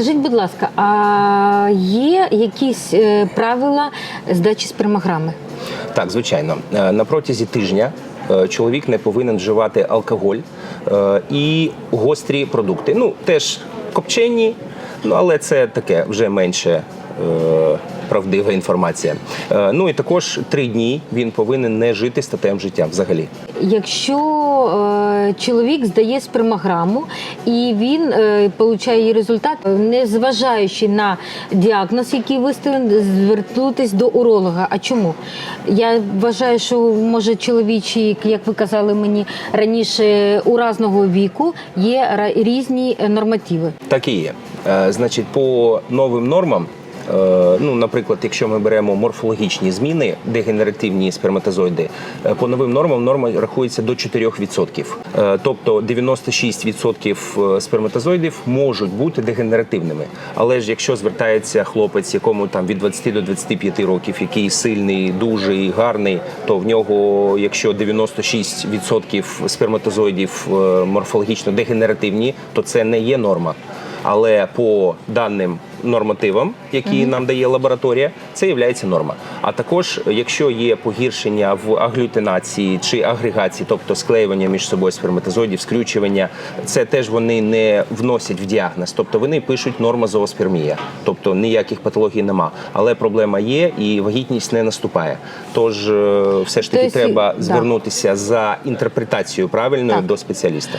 Скажіть, будь ласка, а є якісь е, правила здачі спермограми? Так, звичайно. Е, На протязі тижня е, чоловік не повинен вживати алкоголь і гострі продукти. Ну, теж копчені, ну але це таке вже менше. Правдива інформація. Е, Ну і також три дні він повинен не жити статевим життям взагалі. Якщо е, чоловік здає спермограму і він е, получає її результат, не зважаючи на діагноз, який виставлений, звернутися до уролога. А чому? Я вважаю, що може чоловічі, як ви казали мені раніше, у разного віку є різні нормативи. Так і є. Е, Значить, по новим нормам. Е, Ну, наприклад, якщо ми беремо морфологічні зміни, дегенеративні сперматозоїди, е, по новим нормам норма рахується до 4%. Е, Тобто 96% е, сперматозоїдів можуть бути дегенеративними. Але ж якщо звертається хлопець, якому там від 20 до 25 років, який сильний, дужий, гарний, то в нього, якщо 96% сперматозоїдів морфологічно дегенеративні, то це не є норма. Але по даним нормативам, які нам дає лабораторія, це є норма. А також, якщо є погіршення в аглютинації чи агрегації, тобто склеювання між собою сперматозоїдів, скрючування, це теж вони не вносять в діагноз. Тобто вони пишуть норма зооспермія, тобто ніяких патологій нема. Але проблема є і вагітність не наступає. Тож е, все ж таки Тобто, треба да. звернутися за інтерпретацією правильною Так. до спеціаліста.